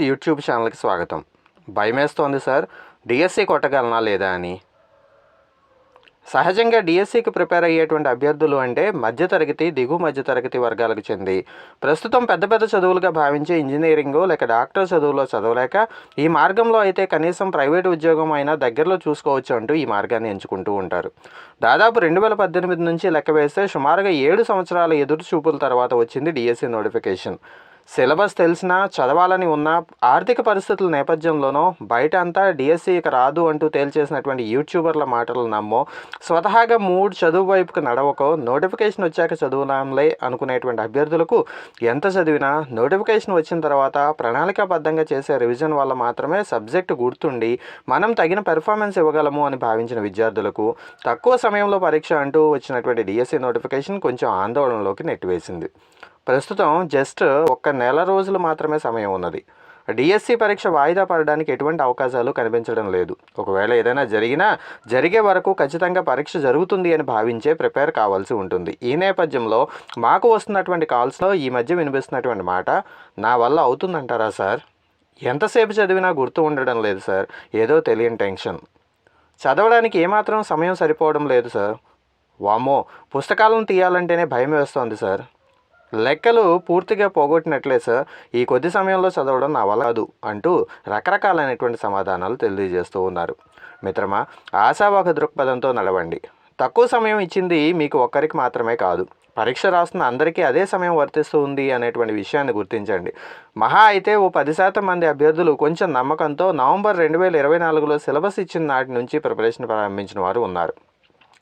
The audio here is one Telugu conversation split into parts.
యూట్యూబ్ ఛానల్కి స్వాగతం. భయమేస్తోంది సార్ డిఎస్సి కొట్టగలనా లేదా అని? సహజంగా డిఎస్సికి ప్రిపేర్ అయ్యేటువంటి అభ్యర్థులు అంటే మధ్యతరగతి దిగు మధ్యతరగతి వర్గాలకు చెంది. ప్రస్తుతం పెద్ద పెద్ద చదువులుగా భావించే ఇంజనీరింగ్ లేక డాక్టర్ చదువులో చదవలేక ఈ మార్గంలో అయితే కనీసం ప్రైవేట్ ఉద్యోగం అయినా దగ్గరలో చూసుకోవచ్చు అంటూ ఈ మార్గాన్ని ఎంచుకుంటూ ఉంటారు. దాదాపు రెండు వేల పద్దెనిమిది నుంచి లెక్క వేస్తే సుమారుగా ఏడు సంవత్సరాల ఎదురు చూపుల తర్వాత వచ్చింది డిఎస్సి నోటిఫికేషన్. సిలబస్ తెలిసినా చదవాలని ఉన్న ఆర్థిక పరిస్థితుల నేపథ్యంలోనో బయట అంతా డిఎస్సి ఇక రాదు అంటూ తేల్చేసినటువంటి యూట్యూబర్ల మాటలు నమ్మో స్వతహాగా మూడు చదువు వైపుకు నడవకో నోటిఫికేషన్ వచ్చాక చదువునాంలే అనుకునేటువంటి అభ్యర్థులకు ఎంత చదివినా నోటిఫికేషన్ వచ్చిన తర్వాత ప్రణాళికాబద్ధంగా చేసే రివిజన్ వల్ల మాత్రమే సబ్జెక్టు గుర్తుండి మనం తగిన పెర్ఫార్మెన్స్ ఇవ్వగలము అని భావించిన విద్యార్థులకు తక్కువ సమయంలో పరీక్ష అంటూ వచ్చినటువంటి డిఎస్సి నోటిఫికేషన్ కొంచెం ఆందోళనలోకి నెట్టివేసింది. ప్రస్తుతం జస్ట్ ఒక్క నెల రోజులు మాత్రమే సమయం ఉన్నది. డిఎస్సి పరీక్ష వాయిదా పడడానికి ఎటువంటి అవకాశాలు కనిపించడం లేదు. ఒకవేళ ఏదైనా జరిగినా జరిగే వరకు ఖచ్చితంగా పరీక్ష జరుగుతుంది అని భావించే ప్రిపేర్ కావాల్సి ఉంటుంది. ఈ నేపథ్యంలో మాకు వస్తున్నటువంటి కాల్స్లో ఈ మధ్య వినిపిస్తున్నటువంటి మాట నా వల్ల అవుతుందంటారా సార్? ఎంతసేపు చదివినా గుర్తు ఉండడం లేదు సార్. ఏదో తెలియని టెన్షన్. చదవడానికి ఏమాత్రం సమయం సరిపోవడం లేదు సార్. వామో పుస్తకాలను తీయాలంటేనే భయం వేస్తోంది సార్. లెక్కలు పూర్తిగా పోగొట్టినట్లే సార్. ఈ కొద్ది సమయంలో చదవడం నా వల్ల కాదు అంటూ రకరకాలైనటువంటి సమాధానాలు తెలియజేస్తూ ఉన్నారు. మిత్రమా ఆశావాహ దృక్పథంతో నడవండి. తక్కువ సమయం ఇచ్చింది మీకు ఒక్కరికి మాత్రమే కాదు. పరీక్ష రాస్తున్న అందరికీ అదే సమయం వర్తిస్తూ ఉంది అనేటువంటి విషయాన్ని గుర్తించండి. మహా అయితే ఓ పది శాతం మంది అభ్యర్థులు కొంచెం నమ్మకంతో నవంబర్ రెండు వేల ఇరవై నాలుగులో సిలబస్ ఇచ్చిన నాటి నుంచి ప్రిపరేషన్ ప్రారంభించిన వారు ఉన్నారు.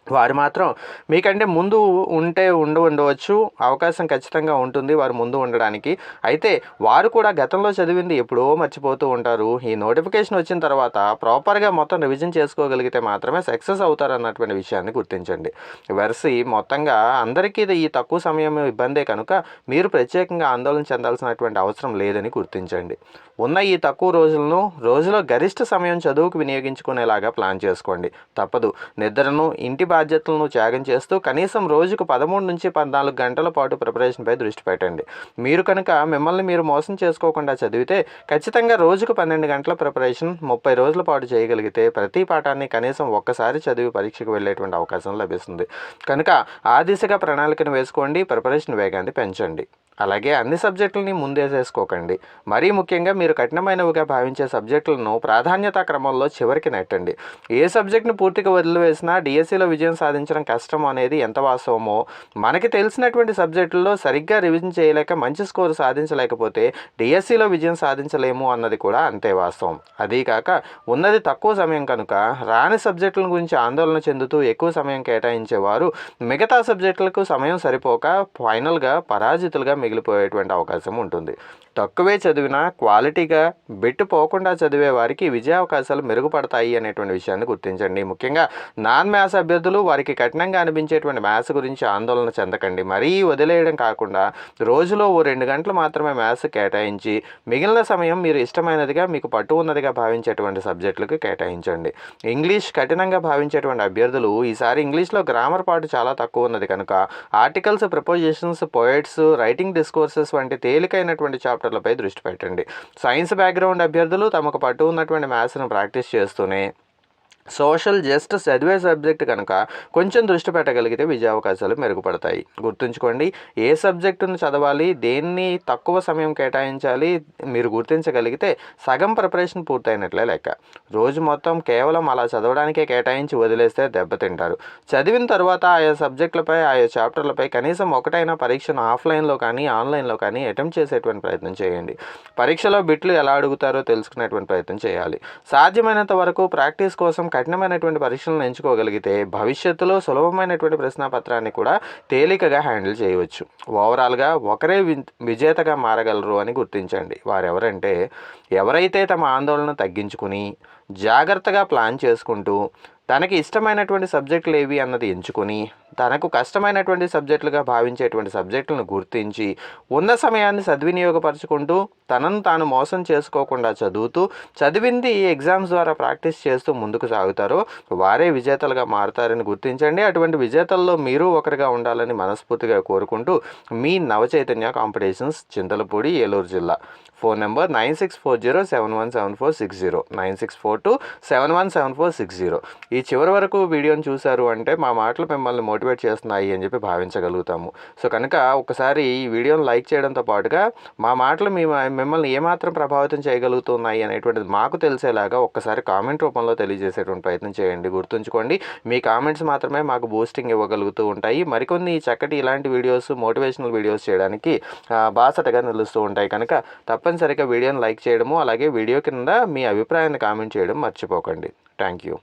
వారు మాత్రం మీకంటే ముందు ఉంటే ఉండి ఉండవచ్చు అవకాశం ఖచ్చితంగా ఉంటుంది వారు ముందు ఉండడానికి. అయితే వారు కూడా గతంలో చదివింది ఎప్పుడో మర్చిపోతూ ఉంటారు. ఈ నోటిఫికేషన్ వచ్చిన తర్వాత ప్రాపర్గా మొత్తం రివిజన్ చేసుకోగలిగితే మాత్రమే సక్సెస్ అవుతారు అన్నటువంటి విషయాన్ని గుర్తించండి. వెరసి మొత్తంగా అందరికీ ఇది ఈ తక్కువ సమయం ఇబ్బందే కనుక మీరు ప్రత్యేకంగా ఆందోళన చెందాల్సినటువంటి అవసరం లేదని గుర్తించండి. ఉన్న ఈ తక్కువ రోజులను రోజులో గరిష్ట సమయం చదువుకు వినియోగించుకునేలాగా ప్లాన్ చేసుకోండి. తప్పదు. నిద్రను ఇంటి బాధ్యతలను త్యాగం చేస్తూ కనీసం రోజుకు పదమూడు నుంచి పద్నాలుగు గంటల పాటు ప్రిపరేషన్పై దృష్టి పెట్టండి. మీరు కనుక మిమ్మల్ని మీరు మోసం చేసుకోకుండా చదివితే ఖచ్చితంగా రోజుకు పన్నెండు గంటల ప్రిపరేషన్ ముప్పై రోజుల పాటు చేయగలిగితే ప్రతి పాఠాన్ని కనీసం ఒక్కసారి చదివి పరీక్షకు వెళ్ళేటువంటి అవకాశం లభిస్తుంది. కనుక ఆ దిశగా ప్రణాళికను వేసుకోండి. ప్రిపరేషన్ వేగాన్ని పెంచండి. అలాగే అన్ని సబ్జెక్టులని ముందేసేసుకోకండి మరీ ముఖ్యంగా మీరు కఠినమైనవిగా భావించే సబ్జెక్టులను ప్రాధాన్యతా క్రమంలో చివరికి నెట్టండి. ఏ సబ్జెక్ట్ను పూర్తిగా వదిలివేసినా డిఎస్సిలో విజయం సాధించడం కష్టం అనేది ఎంత వాస్తవమో మనకి తెలిసినటువంటి సబ్జెక్టుల్లో సరిగ్గా రివిజన్ చేయలేక మంచి స్కోర్ సాధించలేకపోతే డిఎస్సిలో విజయం సాధించలేము అన్నది కూడా అంతే వాస్తవం. అదీకాక ఉన్నది తక్కువ సమయం కనుక రాని సబ్జెక్టుల గురించి ఆందోళన చెందుతూ ఎక్కువ సమయం కేటాయించేవారు మిగతా సబ్జెక్టులకు సమయం సరిపోక ఫైనల్గా పరాజితులుగా మిగిలిపోయేటువంటి అవకాశం ఉంటుంది. తక్కువే చదివినా క్వాలిటీగా బెట్టు పోకుండా చదివే వారికి విజయ అవకాశాలు మెరుగుపడతాయి అనేటువంటి విషయాన్ని గుర్తించండి. ముఖ్యంగా నాన్ మ్యాథ్స్ అభ్యర్థులు వారికి కఠినంగా అనిపించేటువంటి మ్యాథ్స్ గురించి ఆందోళన చెందకండి. మరీ వదిలేయడం కాకుండా రోజులో ఓ రెండు గంటలు మాత్రమే మ్యాథ్స్ కేటాయించి మిగిలిన సమయం మీరు ఇష్టమైనదిగా మీకు పట్టు ఉన్నదిగా భావించేటువంటి సబ్జెక్టులకు కేటాయించండి. ఇంగ్లీష్ కఠినంగా భావించేటువంటి అభ్యర్థులు ఈసారి ఇంగ్లీష్లో గ్రామర్ పాటు చాలా తక్కువ ఉన్నది. కనుక articles prepositions poets writing discourses వంటి తేలికైనటువంటి చాప్టర్లపై దృష్టి పెట్టండి. సైన్స్ బ్యాక్గ్రౌండ్ అభ్యర్థులు తమకు పట్టు ఉన్నటువంటి మ్యాథ్స్ను ప్రాక్టీస్ చేస్తూనే సోషల్ జస్ట్ చదివే సబ్జెక్ట్ కనుక కొంచెం దృష్టి పెట్టగలిగితే విజయ అవకాశాలు మెరుగుపడతాయి. గుర్తుంచుకోండి ఏ సబ్జెక్టును చదవాలి దేన్ని తక్కువ సమయం కేటాయించాలి మీరు గుర్తించగలిగితే సగం ప్రిపరేషన్ పూర్తయినట్లే లెక్క. రోజు మొత్తం కేవలం అలా చదవడానికే కేటాయించి వదిలేస్తే దెబ్బతింటారు. చదివిన తర్వాత ఆయా సబ్జెక్టులపై ఆయా చాప్టర్లపై కనీసం ఒకటైనా పరీక్షను ఆఫ్లైన్లో కానీ ఆన్లైన్లో కానీ అటెంప్ట్ చేసేటువంటి ప్రయత్నం చేయండి. పరీక్షలో బిట్లు ఎలా అడుగుతారో తెలుసుకునేటువంటి ప్రయత్నం చేయాలి. సాధ్యమైనంత వరకు ప్రాక్టీస్ కోసం కఠినమైనటువంటి పరీక్షలను ఎంచుకోగలిగితే భవిష్యత్తులో సులభమైనటువంటి ప్రశ్నాపత్రాన్ని కూడా తేలికగా హ్యాండిల్ చేయవచ్చు. ఓవరాల్గా ఒకరే విజేతగా మారగలరు అని గుర్తించండి. వారెవరంటే ఎవరైతే తమ ఆందోళన తగ్గించుకుని జాగ్రత్తగా ప్లాన్ చేసుకుంటూ తనకి ఇష్టమైనటువంటి సబ్జెక్టులు ఏవి అన్నది ఎంచుకొని తనకు కష్టమైనటువంటి సబ్జెక్టులుగా భావించేటువంటి సబ్జెక్టులను గుర్తించి ఉన్న సమయాన్ని సద్వినియోగపరచుకుంటూ తనను తాను మోసం చేసుకోకుండా చదువుతూ చదివింది ఈ ఎగ్జామ్స్ ద్వారా ప్రాక్టీస్ చేస్తూ ముందుకు సాగుతారో వారే విజేతలుగా మారుతారని గుర్తించండి. అటువంటి విజేతల్లో మీరు ఒకరిగా ఉండాలని మనస్ఫూర్తిగా కోరుకుంటూ మీ నవచైతన్య కాంపిటీషన్స్ చింతలపూడి ఏలూరు జిల్లా. Phone number nine six four zero seven one seven four six zero. Nine six four two seven one seven four six zero. ఈ చివరి వరకు వీడియోని చూశారు అంటే మా మాటలు మిమ్మల్ని మోటివేట్ చేస్తున్నాయి అని చెప్పి భావించగలుగుతాము. సో కనుక ఒకసారి ఈ వీడియోని లైక్ చేయడంతో పాటుగా మా మాటలు మీ మిమ్మల్ని ఏమాత్రం ప్రభావితం చేయగలుగుతున్నాయి అనేటువంటిది మాకు తెలిసేలాగా ఒక్కసారి కామెంట్ రూపంలో తెలియజేసేటువంటి ప్రయత్నం చేయండి. గుర్తుంచుకోండి మీ కామెంట్స్ మాత్రమే మాకు బూస్టింగ్ ఇవ్వగలుగుతూ ఉంటాయి. మరికొన్ని చక్కటి ఇలాంటి వీడియోస్ మోటివేషనల్ వీడియోస్ చేయడానికి బాసటగా నిలుస్తూ ఉంటాయి. కనుక తప్పనిసరిగా వీడియోని లైక్ చేయడము అలాగే వీడియో కింద మీ అభిప్రాయాన్ని కామెంట్ చేయడం మర్చిపోకండి. Thank you.